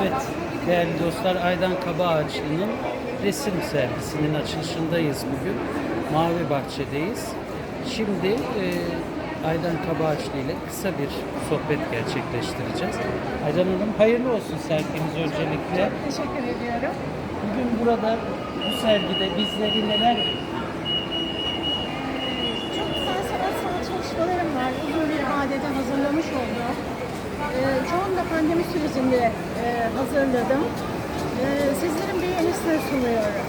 Evet, değerli dostlar Aydan Kaba Ağaçlı'nın resim sergisinin açılışındayız bugün. Mavi Bahçe'deyiz. Şimdi e, Aydan Kaba Ağaçlı ile kısa bir sohbet gerçekleştireceğiz. Aydan Hanım hayırlı olsun serginiz öncelikle. Teşekkür ediyorum. Bugün burada bu sergide bizleri neler Çok güzel sanatsal çalışmalarım var. Uzun bir vadede hazırlamış oldum. Ee, çoğunu da pandemi sürecinde e, hazırladım. Ee, sizlerin beğenisine sunuyorum.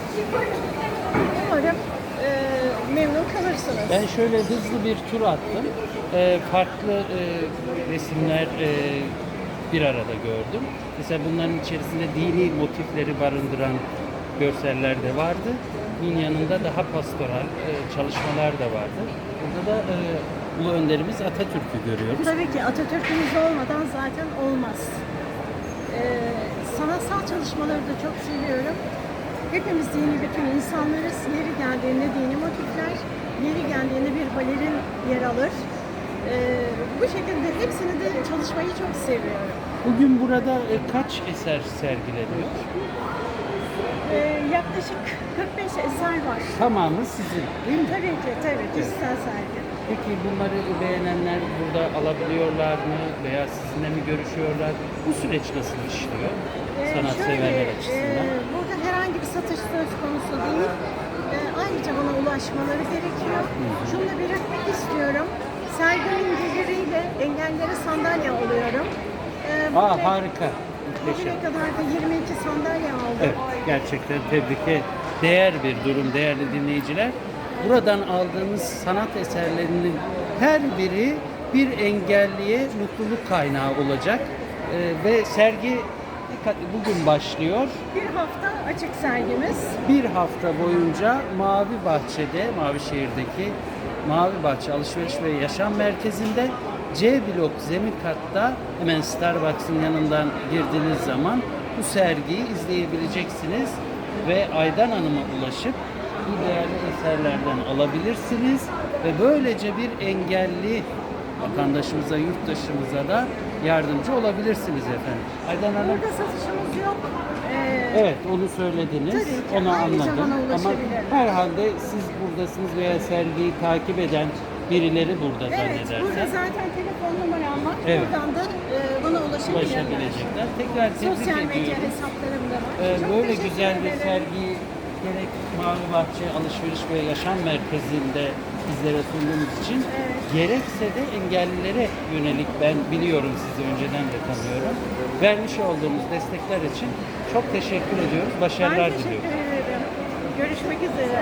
Umarım e, memnun kalırsınız. Ben şöyle hızlı bir tur attım. Ee, farklı e, resimler e, bir arada gördüm. Mesela bunların içerisinde dini motifleri barındıran görseller de vardı. Bunun yanında daha pastoral e, çalışmalar da vardı. Burada da e, Ulu Önderimiz Atatürk'ü görüyoruz. Tabii ki Atatürk'ümüz olmadan zaten olmaz. Ee, sanatsal çalışmaları da çok seviyorum. Hepimiz dini bütün insanlarız. Yeri geldiğinde dini motifler, yeri geldiğinde bir balerin yer alır. Ee, bu şekilde hepsini de çalışmayı çok seviyorum. Bugün burada e, kaç eser sergileniyor? Ee, yaklaşık 45 eser var. Tamamı sizin değil mi? Tabii ki, tabii ki. Kişisel sergi. Peki bunları beğenenler burada alabiliyorlar mı veya sizinle mi görüşüyorlar? Bu süreç nasıl işliyor? Ee, Sanatseverler açısından. e, burada herhangi bir satış söz konusu değil. E, ayrıca bana ulaşmaları gerekiyor. Şunu da belirtmek istiyorum. Sergimin geliriyle engellere sandalye alıyorum. E, Aa bugüne- harika. Muhteşem. Bugüne kadar da 22 sandalye aldım. Evet, gerçekten tebrik et. Değer bir durum değerli dinleyiciler. Buradan aldığımız sanat eserlerinin her biri bir engelliye mutluluk kaynağı olacak. Ee, ve sergi bugün başlıyor. Bir hafta açık sergimiz. Bir hafta boyunca Mavi Bahçe'de, Mavişehir'deki Mavi Bahçe Alışveriş ve Yaşam Merkezi'nde C blok zemin katta hemen Starbucks'ın yanından girdiğiniz zaman bu sergiyi izleyebileceksiniz ve Aydan Hanım'a ulaşıp bu değerli eserlerden alabilirsiniz ve böylece bir engelli vatandaşımıza, yurttaşımıza da yardımcı olabilirsiniz efendim. Aydan Hanım Burada satışımız yok. E, Evet onu söylediniz. Tabii ki. Onu Ayrıca anladım. Ama herhalde siz buradasınız veya sergiyi takip eden birileri burada Evet, zannedersem burada zaten telefon numaram var. Evet. Buradan da e, bana ulaşabilirler. ulaşabilecekler. Tekrar tebrik Sosyal medya ediyorum. hesaplarım da var. Ee, Çok böyle teşekkür güzel bir ederim. sergiyi gerek Mavi Bahçe Alışveriş ve Yaşam Merkezi'nde bizlere sunduğunuz için Evet. gerekse de engellilere yönelik ben biliyorum sizi önceden de tanıyorum. Vermiş olduğunuz destekler için çok teşekkür ediyoruz. Ben Başarılar teşekkür diliyorum. ederim. Görüşmek üzere.